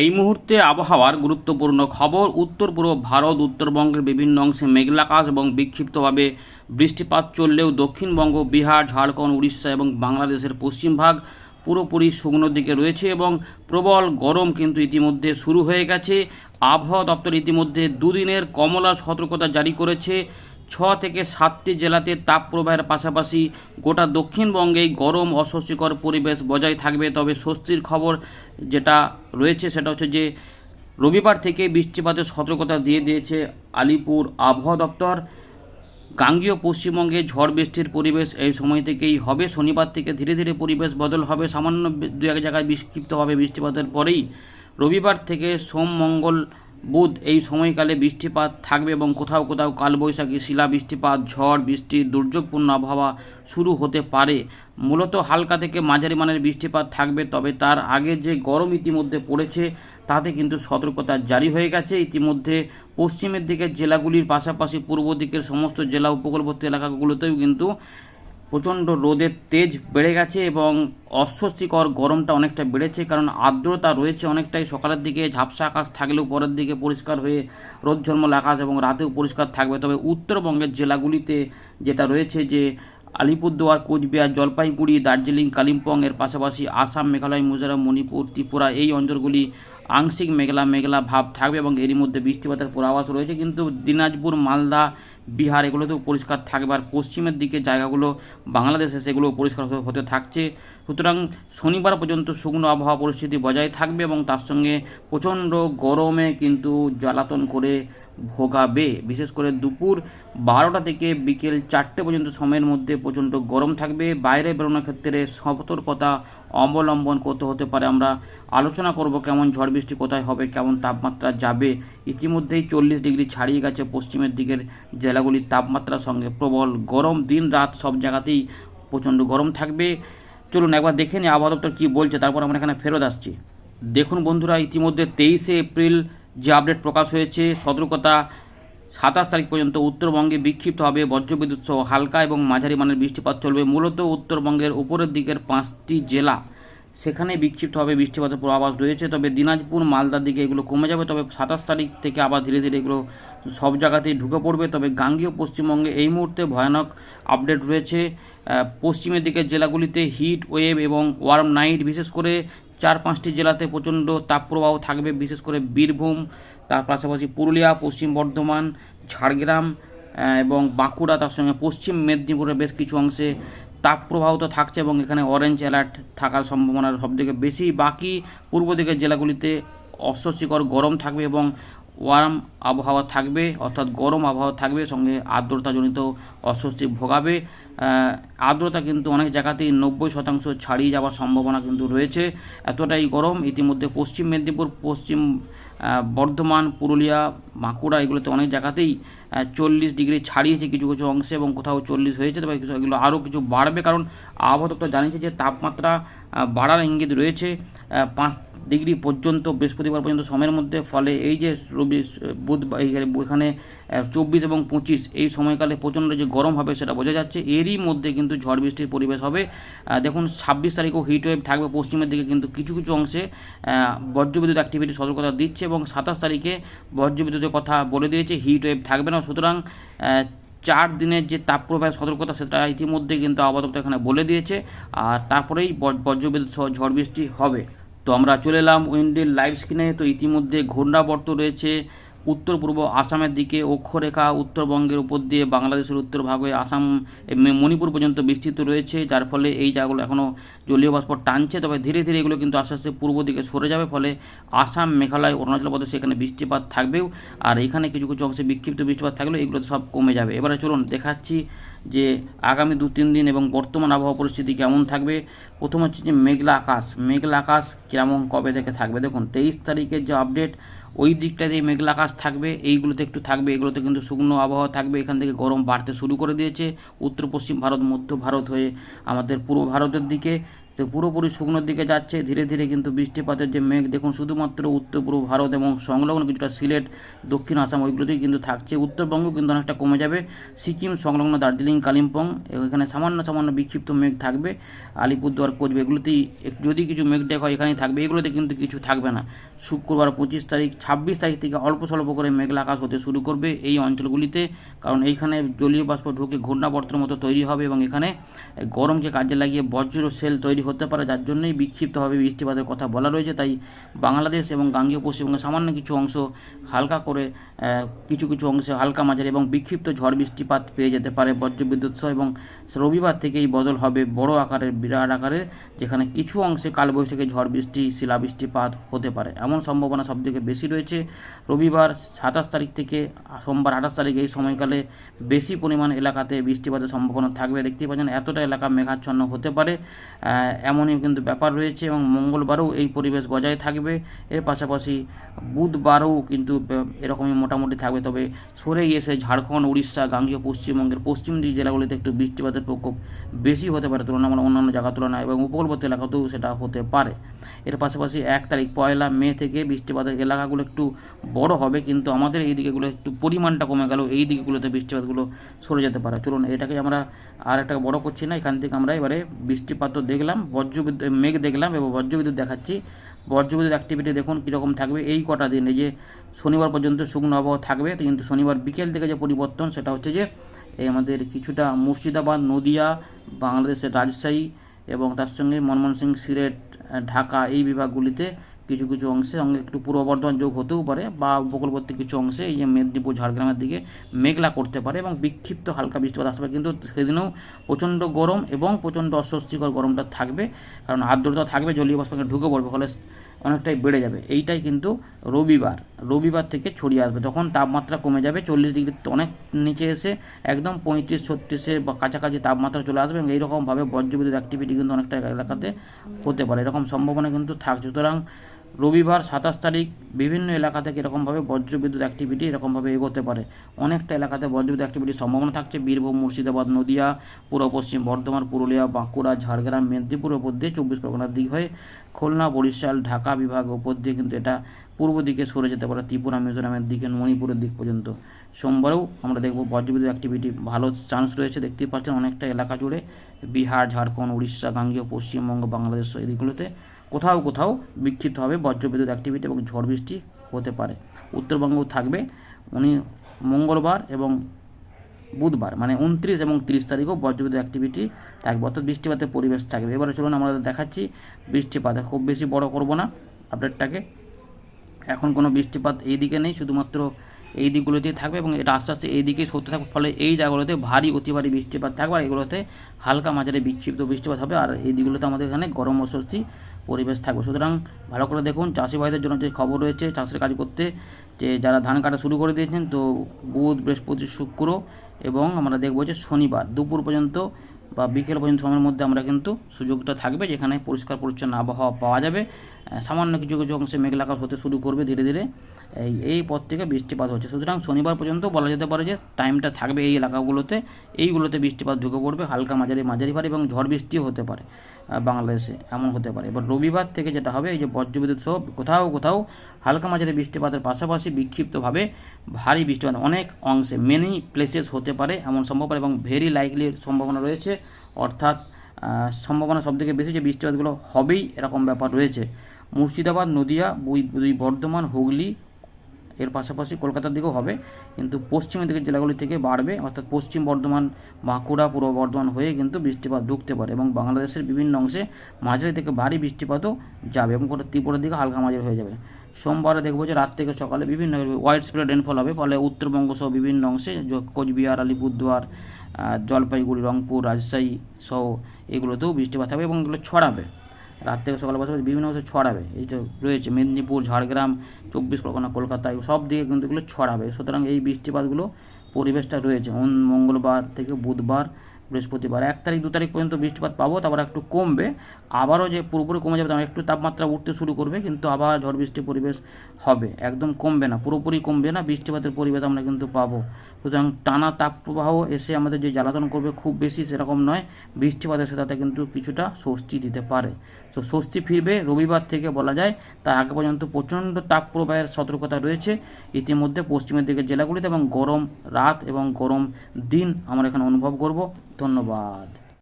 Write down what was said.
এই মুহূর্তে আবহাওয়ার গুরুত্বপূর্ণ খবর, উত্তর পূর্ব ভারত, উত্তরবঙ্গের বিভিন্ন অংশে মেঘলাকাশ এবং বিক্ষিপ্তভাবে বৃষ্টিপাত চললেও দক্ষিণবঙ্গ, বিহার, ঝাড়খণ্ড, উড়িষ্যা এবং বাংলাদেশের পশ্চিমভাগ পুরোপুরি শুকনো দিকে রয়েছে এবং প্রবল গরম কিন্তু ইতিমধ্যে শুরু হয়ে গেছে। আবহাওয়া দপ্তর ইতিমধ্যে দুদিনের কমলা সতর্কতা জারি করেছে। ছ থেকে সাতটি জেলাতে তাপপ্রবাহের পাশাপাশি গোটা দক্ষিণবঙ্গেই গরম অস্বস্তিকর পরিবেশ বজায় থাকবে। তবে স্বস্তির খবর যেটা রয়েছে সেটা হচ্ছে যে, রবিবার থেকে বৃষ্টিপাতের সতর্কতা দিয়ে দিয়েছে আলিপুর আবহাওয়া দপ্তর। গাঙ্গীয় পশ্চিমবঙ্গে ঝড় বৃষ্টির পরিবেশ এই সময় থেকেই হবে। শনিবার থেকে ধীরে ধীরে পরিবেশ বদল হবে। সামান্য দু এক জায়গায় বিক্ষিপ্ত হবে বৃষ্টিপাতের পরেই রবিবার থেকে সোম মঙ্গল বুধ, এই সময়কালে বৃষ্টিপাত থাকবে এবং কোথাও কোথাও কালবৈশাখী শিলা বৃষ্টিপাত, ঝড় বৃষ্টির দুর্যোগপূর্ণ আবহাওয়া শুরু হতে পারে। মূলত হালকা থেকে মাঝারি মানের বৃষ্টিপাত থাকবে, তবে তার আগে যে গরম ইতিমধ্যে পড়েছে তাতে কিন্তু সতর্কতা জারি হয়ে গেছে। ইতিমধ্যে পশ্চিমের দিকের জেলাগুলির পাশাপাশি পূর্ব দিকের সমস্ত জেলা উপকূলবর্তী এলাকাগুলোতেও কিন্তু প্রচণ্ড রোদের তেজ বেড়ে গেছে এবং অস্বস্তিকর গরমটা অনেকটা বেড়েছে, কারণ আর্দ্রতা রয়েছে অনেকটাই। সকালের দিকে ঝাপসা আকাশ থাকলেও পরের দিকে পরিষ্কার হয়ে রোদ ঝলমল আকাশ এবং রাতেও পরিষ্কার থাকবে। তবে উত্তরবঙ্গের জেলাগুলিতে যেটা রয়েছে যে, আলিপুরদুয়ার, কোচবিহার, জলপাইগুড়ি, দার্জিলিং, কালিম্পং, এর পাশাপাশি আসাম, মেঘালয়, মিজোরাম, মণিপুর, ত্রিপুরা এই অঞ্চলগুলি আংশিক মেঘলা মেঘলা ভাব থাকবে এবং এরই মধ্যে বৃষ্টিপাতের পূর্বাভাস রয়েছে। কিন্তু দিনাজপুর, মালদা বিহার, এগুলোতেও পরিষ্কার থাকবে। আর পশ্চিমের দিকে জায়গাগুলো, বাংলাদেশে সেগুলো পরিষ্কার হতে- থাকছে। সুতরাং শনিবার পর্যন্ত শুকনো আবহাওয়া পরিস্থিতি বজায় থাকবে এবং তার সঙ্গে প্রচণ্ড গরমে কিন্তু জ্বালাতন করে ভোগাবে। বিশেষ করে দুপুর বারোটা থেকে বিকেল চারটে পর্যন্ত সময়ের মধ্যে প্রচণ্ড গরম থাকবে। বাইরে বেরোনোর ক্ষেত্রে সতর্কতা অবলম্বন করতে হতে পারে। আমরা আলোচনা করব কেমন ঝড় বৃষ্টি কোথায় হবে, কেমন তাপমাত্রা যাবে। ইতিমধ্যেই চল্লিশ ডিগ্রি ছাড়িয়ে গেছে পশ্চিমের দিকের জেলাগুলির তাপমাত্রার সঙ্গে প্রবল গরম। দিন রাত সব জায়গাতেই প্রচণ্ড গরম থাকবে। চলুন একবার দেখে নিই আবহাওয়া দপ্তর কী বলছে, তারপর আমরা এখানে ফেরত আসছি। দেখুন বন্ধুরা, ইতিমধ্যে তেইশে এপ্রিল যে আপডেট প্রকাশ হয়েছে, সতর্কতা সাতাশ তারিখ পর্যন্ত উত্তরবঙ্গে বিক্ষিপ্ত হবে। বজ্রবিদ্যুৎ সহ হালকা এবং মাঝারি মানের বৃষ্টিপাত চলবে। মূলত উত্তরবঙ্গের উপরের দিকের পাঁচটি জেলা সেখানে বিক্ষিপ্ত হবে বৃষ্টিপাতের পূর্বাভাস রয়েছে। তবে দিনাজপুর, মালদার দিকে এগুলো কমে যাবে। তবে সাতাশ তারিখ থেকে আবার ধীরে ধীরে এগুলো সব জায়গাতেই ঢুকে পড়বে। তবে গাঙ্গীয় পশ্চিমবঙ্গে এই মুহূর্তে ভয়ানক আপডেট রয়েছে। পশ্চিমের দিকের জেলাগুলিতে হিট, ওয়েভ এবং ওয়ার্ম নাইট, বিশেষ করে চার পাঁচটি জেলাতে প্রচণ্ড তাপপ্রবাহ থাকবে, বিশেষ করে বীরভূম, তার পাশাপাশি পুরুলিয়া, পশ্চিম বর্ধমান, ঝাড়গ্রাম এবং বাঁকুড়া, তার সঙ্গে পশ্চিম মেদিনীপুরের বেশ কিছু অংশে তাপপ্রবাহ তো থাকছে এবং এখানে অরেঞ্জ অ্যালার্ট থাকার সম্ভাবনা সবথেকে বেশি। বাকি পূর্ব দিকের জেলাগুলিতে অস্বস্তিকর গরম থাকবে এবং ওয়ার্ম আবহাওয়া থাকবে, অর্থাৎ গরম আবহাওয়া থাকবে, সঙ্গে আর্দ্রতাজনিত অস্বস্তি ভোগাবে। আর্দ্রতা কিন্তু অনেক জায়গাতেই নব্বই শতাংশ ছাড়িয়ে যাওয়ার সম্ভাবনা কিন্তু রয়েছে। এতটাই গরম, ইতিমধ্যে পশ্চিম মেদিনীপুর, পশ্চিম বর্ধমান, পুরুলিয়া, বাঁকুড়া এগুলোতে অনেক জায়গাতেই চল্লিশ ডিগ্রি ছাড়িয়েছে কিছু কিছু অংশে এবং কোথাও চল্লিশ হয়েছে, তবে কিছু এগুলো আরও কিছু বাড়বে। কারণ আবহাওয়া দপ্তর জানিয়েছে যে তাপমাত্রা বাড়ার ইঙ্গিত রয়েছে। পাঁচ ডিগ্রি পর্যন্ত, বৃহস্পতিবার পর্যন্ত সময়ের মধ্যে, ফলে এই যে রবি, বুধ এখানে চব্বিশ এবং পঁচিশ, এই সময়কালে প্রচণ্ড যে গরম হবে সেটা বোঝা যাচ্ছে। এরই মধ্যে কিন্তু ঝড় বৃষ্টির পরিবেশ হবে। দেখুন, ছাব্বিশ তারিখও হিট ওয়েভ থাকবে পশ্চিমের দিকে, কিন্তু কিছু কিছু অংশে বজ্রবিদ্যুৎ অ্যাক্টিভিটি সতর্কতা দিচ্ছে এবং সাতাশ তারিখে বজ্রবিদ্যুতের কথা বলে দিয়েছে হিট ওয়েভ থাকবে না। সুতরাং চার দিনের যে তাপপ্রবাহের সতর্কতা সেটা ইতিমধ্যে কিন্তু আবহাওয়া এখানে বলে দিয়েছে, আর তারপরেই বজ- বজ্রবিদ্যুৎ সহ ঝড় বৃষ্টি হবে। তো আমরা চলে এলাম উইন্ডের লাইভ স্ক্রিনে তো ইতিমধ্যে ঘূর্ণাবর্ত রয়েছে। উত্তর পূর্ব আসামের দিকে অক্ষরেখা উত্তরবঙ্গের উপর দিয়ে বাংলাদেশের উত্তর ভাগে আসাম মণিপুর পর্যন্ত বিস্তৃত রয়েছে, যার ফলে এই জায়গাগুলো এখনও জলীয় বাষ্প টানছে। তবে ধীরে ধীরে এগুলো কিন্তু আস্তে আস্তে পূর্ব দিকে সরে যাবে, ফলে আসাম, মেঘালয়, অরুণাচল প্রদেশে এখানে বৃষ্টিপাত থাকবেও। আর এখানে কিছু কিছু অংশে বিক্ষিপ্ত বৃষ্টিপাত থাকলেও এগুলো সব কমে যাবে। এবারে চলুন দেখাচ্ছি যে আগামী দু তিন দিন এবং বর্তমান আবহাওয়া পরিস্থিতি কেমন থাকবে। প্রথম হচ্ছে যে মেঘলা আকাশ। মেঘলা আকাশ কেমন, কবে থেকে থাকবে? দেখুন, তেইশ তারিখের যে আপডেট ওই দিকটাতে মেঘলা আকাশ থাকবে, এইগুলোতে একটু থাকবে, এগুলোতে কিন্তু শুকনো আবহাওয়া থাকবে, এখান থেকে গরম বাড়তে শুরু করে দিয়েছে। উত্তর, পশ্চিম ভারত, মধ্য ভারত হয়ে আমাদের পূর্ব ভারতের দিকে, তো পুরোপুরি শুকনোর দিকে যাচ্ছে। ধীরে ধীরে কিন্তু বৃষ্টিপাতের যে মেঘ, দেখুন শুধুমাত্র উত্তর, পূর্ব ভারত এবং সংলগ্ন কিছুটা সিলেট, দক্ষিণ আসাম, ওইগুলোতেই কিন্তু থাকছে। উত্তরবঙ্গ কিন্তু অনেকটা কমে যাবে। সিকিম, সংলগ্ন দার্জিলিং, কালিম্পং, এখানে সামান্য সামান্য বিক্ষিপ্ত মেঘ থাকবে। আলিপুরদুয়ার কোচবে এগুলোতেই যদি কিছু মেঘ দেখা এখানেই থাকবে। এগুলোতে কিন্তু কিছু থাকবে না। শুক্রবার পঁচিশ তারিখ, ছাব্বিশ তারিখ থেকে অল্প স্বল্প করে মেঘলা আকাশ হতে শুরু করবে এই অঞ্চলগুলিতে, কারণ এইখানে জলীয় বাষ্প ঢুকে ঘূর্ণাবর্তের মতো তৈরি হবে এবং এখানে গরমকে কাজে লাগিয়ে বজ্র সেল তৈরি হতে পারে, যার জন্যই বিক্ষিপ্তভাবে বৃষ্টিপাতের কথা বলা রয়েছে। তাই বাংলাদেশ এবং গাঙ্গীয় পশ্চিমবঙ্গের সামান্য কিছু অংশ হালকা করে কিছু কিছু অংশে হালকা মাঝারি এবং বিক্ষিপ্ত ঝড় বৃষ্টিপাত পেয়ে যেতে পারে বজ্রবিদ্যুৎ সহ এবং রবিবার থেকেই বদল হবে বড় আকারের, বিরাট আকারের, যেখানে কিছু অংশে কালবৈশাখী ঝড় বৃষ্টি, শিলাবৃষ্টিপাত হতে পারে। এমন সম্ভাবনা সবথেকে বেশি রয়েছে। রবিবার সাতাশ তারিখ থেকে সোমবার আঠাশ তারিখ এই সময়কালে বেশি পরিমাণ এলাকাতে বৃষ্টিপাতের সম্ভাবনা থাকবে। দেখতেই পাচ্ছেন, এতটা এলাকা মেঘাচ্ছন্ন হতে পারে। এমনই কিন্তু ব্যাপার রয়েছে এবং মঙ্গলবারও এই পরিবেশ বজায় থাকবে। এর পাশাপাশি বুধবারও কিন্তু এরকমই মোটামুটি থাকবে। তবে সরে গিয়েছে ঝাড়খণ্ড, উড়িষ্যা, গাঙ্গীয়, পশ্চিমবঙ্গের পশ্চিম দিক জেলাগুলিতে একটু বৃষ্টিপাতের প্রকোপ বেশি হতে পারে। তুলনামূলক অন্যান্য জায়গার তুলনায় এবং উপকূলবর্তী এলাকাতেও সেটা হতে পারে। এর পাশাপাশি এক তারিখ পয়লা মে থেকে বৃষ্টিপাতের এলাকাগুলো একটু বড় হবে কিন্তু আমাদের এই দিকেগুলো একটু পরিমাণটা কমে গেল এই দিকগুলোতে বৃষ্টিপাতগুলো সরে যেতে পারে। চলুন এটাকে আমরা আর একটা বড় করছি না এখান থেকে আমরা এবারে বৃষ্টিপাত দেখলাম বজ্রবিদ্যুৎ মেঘ দেখলাম এবং বজ্রবিদ্যুৎ দেখাচ্ছি। বজ্রবিদ্যুৎ অ্যাক্টিভিটি দেখুন কীরকম থাকবে এই কটা দিন এই যে শনিবার পর্যন্ত শুকনো আবহাওয়া থাকবে কিন্তু শনিবার বিকেল থেকে যে পরিবর্তন সেটা হচ্ছে যে এই আমাদের কিছুটা মুর্শিদাবাদ নদিয়া বাংলাদেশের রাজশাহী এবং তার সঙ্গে ময়মনসিং সিলেট আহ, ঢাকা এই বিভাগগুলিতে কিছু কিছু অংশে সঙ্গে একটু পূর্ব বর্ধমান যোগ হতেও পারে বা উপকূলবর্তী কিছু অংশে এই যে মেদিনীপুর, ঝাড়গ্রামের দিকে মেঘলা করতে পারে এবং বিক্ষিপ্ত হালকা বৃষ্টিপাত আসবে কিন্তু সেদিনেও প্রচণ্ড গরম এবং প্রচণ্ড অস্বস্তিকর গরমটা থাকবে, কারণ আর্দ্রতা থাকবে, জলীয় বাষ্পকে ঢুকে পড়বে, ফলে অনেকটাই বেড়ে যাবে। এইটাই কিন্তু রবিবার রবিবার থেকে ছড়িয়ে আসবে। তখন তাপমাত্রা কমে যাবে, চল্লিশ ডিগ্রি অনেক নিচে এসে একদম পঁয়ত্রিশ, ছত্রিশের বা কাছাকাছি তাপমাত্রা চলে আসবে এবং এইরকমভাবে বজ্রবিদ্যুৎ অ্যাক্টিভিটি কিন্তু অনেকটা এলাকাতে হতে পারে। এরকম সম্ভাবনা কিন্তু থাকছে। সুতরাং রবিবার সাতাশ তারিখ বিভিন্ন এলাকা থেকে এরকমভাবে বজ্রবিদ্যুৎ অ্যাক্টিভিটি এরকমভাবে এগোতে পারে। অনেকটা এলাকাতে বজ্রবিদ্যুৎ অ্যাক্টিভিটির সম্ভাবনা থাকছে। বীরভূম, মুর্শিদাবাদ, নদিয়া, পূর্ব পশ্চিম বর্ধমান, পুরুলিয়া, বাঁকুড়া, ঝাড়গ্রাম, মেদিনীপুর ওপর দিয়ে চব্বিশ পরগনার দিক হয়ে খুলনা, বরিশাল, ঢাকা বিভাগ ওপর দিয়ে কিন্তু এটা পূর্ব দিকে সরে যেতে পারে। ত্রিপুরা, মিজোরামের দিকে মণিপুরের দিক পর্যন্ত। সোমবারেও আমরা দেখব বজ্রবিদ্যুৎ অ্যাক্টিভিটি ভালো চান্স রয়েছে। দেখতেই পাচ্ছেন অনেকটা এলাকা জুড়ে। বিহার, ঝাড়খণ্ড, উড়িষ্যা, গাঙ্গীয়, পশ্চিমবঙ্গ, বাংলাদেশ, এই দিকগুলোতে কোথাও কোথাও বিক্ষিপ্তভাবে বজ্রবিদ্যুৎ অ্যাক্টিভিটি এবং ঝড় বৃষ্টি হতে পারে। উত্তরবঙ্গও থাকবে, উনি মঙ্গলবার এবং বুধবার মানে উনত্রিশ এবং তিরিশ তারিখও বজ্রবিদ্যুৎ অ্যাক্টিভিটি থাকবে। অর্থাৎ বৃষ্টিপাতের পরিবেশ থাকবে। এবারে চলুন আমরা দেখাচ্ছি বৃষ্টিপাত। খুব বেশি বড় করব না আপডেটটাকে এখন কোনো বৃষ্টিপাত এই দিকে নেই, শুধুমাত্র এই দিকগুলোতেই থাকবে এবং এটা আস্তে আস্তে এই দিকেই সরতে থাকবে। ফলে এই জায়গাগুলোতে ভারী, অতি ভারী বৃষ্টিপাত থাকবে আর এগুলোতে হালকা মাঝারি বিক্ষিপ্ত বৃষ্টিপাত হবে। আর এই দিকগুলোতে আমাদের এখানে গরম অস্বস্তি পরিবেশ থাকবে। সুতরাং ভালো করে দেখুন, চাষি ভাইদের জন্য যে খবর রয়েছে, চাষের কাজ করতে, যে যারা ধান কাটা শুরু করে দিয়েছেন, তো বুধ, বৃহস্পতি, শুক্র এবং আমরা দেখব যে শনিবার দুপুর পর্যন্ত বা বিকেল পর্যন্ত সময়ের মধ্যে আমরা কিন্তু সুযোগটা থাকবে যেখানে পরিষ্কার পরিচ্ছন্ন আবহাওয়া পাওয়া যাবে। সামান্য কিছু কিছু অংশে মেঘলাকাশ হতে শুরু করবে ধীরে ধীরে। এই এই পথ থেকে বৃষ্টিপাত হচ্ছে। সুতরাং শনিবার পর্যন্ত বলা যেতে পারে যে টাইমটা থাকবে এই এলাকাগুলোতে। এইগুলোতে বৃষ্টিপাত ঢুকে পড়বে, হালকা মাঝারি মাঝারি ভারী এবং ঝড় বৃষ্টিও হতে পারে বাংলাদেশে এমন হতে পারে। এবার রবিবার থেকে যেটা হবে, এই যে বজ্রবিদ্যুৎ সহ কোথাও কোথাও হালকা মাঝারি বৃষ্টিপাতের পাশাপাশি বিক্ষিপ্তভাবে ভারী বৃষ্টিপাত অনেক অংশে মেনি প্লেসেস হতে পারে এমন সম্ভাবনা এবং ভেরি লাইকলি সম্ভাবনা রয়েছে। অর্থাৎ সম্ভাবনা সবথেকে বেশি যে বৃষ্টিপাতগুলো হবেই এরকম ব্যাপার রয়েছে। মুর্শিদাবাদ, নদিয়া দুই বর্ধমান, হুগলি এর পাশাপাশি কলকাতার দিকেও হবে, কিন্তু পশ্চিমের দিকের জেলাগুলি থেকে বাড়বে, অর্থাৎ পশ্চিম বর্ধমান, বাঁকুড়া, পূর্ব বর্ধমান হয়ে কিন্তু বৃষ্টিপাত ঢুকতে পারে এবং বাংলাদেশের বিভিন্ন অংশে মাঝারি থেকে ভারী বৃষ্টিপাতও যাবে এবং গোটা ত্রিপুরার দিকে হালকা মাঝারি হয়ে যাবে। সোমবারে দেখব যে রাত থেকে সকালে বিভিন্ন ওয়াইড স্প্রেড রেনফল হবে, ফলে উত্তরবঙ্গ সহ বিভিন্ন অংশে কোচবিহার, আলিপুরদুয়ার জলপাইগুড়ি, রংপুর, রাজশাহী সহ এগুলোতেও বৃষ্টিপাত হবে এবং এগুলো ছড়াবে। রাত থেকে সকাল পাশাপাশি বিভিন্ন অংশে ছড়াবে। এই যে রয়েছে মেদিনীপুর, ঝাড়গ্রাম, চব্বিশ পরগনা, কলকাতা সব দিকে কিন্তু এগুলো ছড়াবে। সুতরাং এই বৃষ্টিপাতগুলো পরিবেশটা রয়েছে। মঙ্গলবার থেকে বুধবার, বৃহস্পতিবার। এক তারিখ, দু তারিখ পর্যন্ত বৃষ্টিপাত পাবো, তারপর একটু কমবে। আবারও যে পুরোপুরি কমে যাবে তখন একটু তাপমাত্রা উঠতে শুরু করবে, কিন্তু আবার ঝড় বৃষ্টির পরিবেশ হবে। একদম কমবে না, পুরোপুরি কমবে না, বৃষ্টিপাতের পরিবেশ আমরা কিন্তু পাবো। সুতরাং টানা তাপপ্রবাহ এসে আমাদের যে জ্বালাতন করবে খুব বেশি সেরকম নয় বৃষ্টিপাতের সাথে কিন্তু কিছুটা স্বস্তি দিতে পারে। তো স্বস্তি ফিরবে রবিবার থেকে বলা যায়। তার আগে পর্যন্ত প্রচণ্ড তাপ প্রবাহের সতর্কতা রয়েছে। ইতিমধ্যে পশ্চিমের দিকের জেলাগুলিতে এবং গরম রাত এবং গরম দিন আমরা এখানে অনুভব করব। ধন্যবাদ।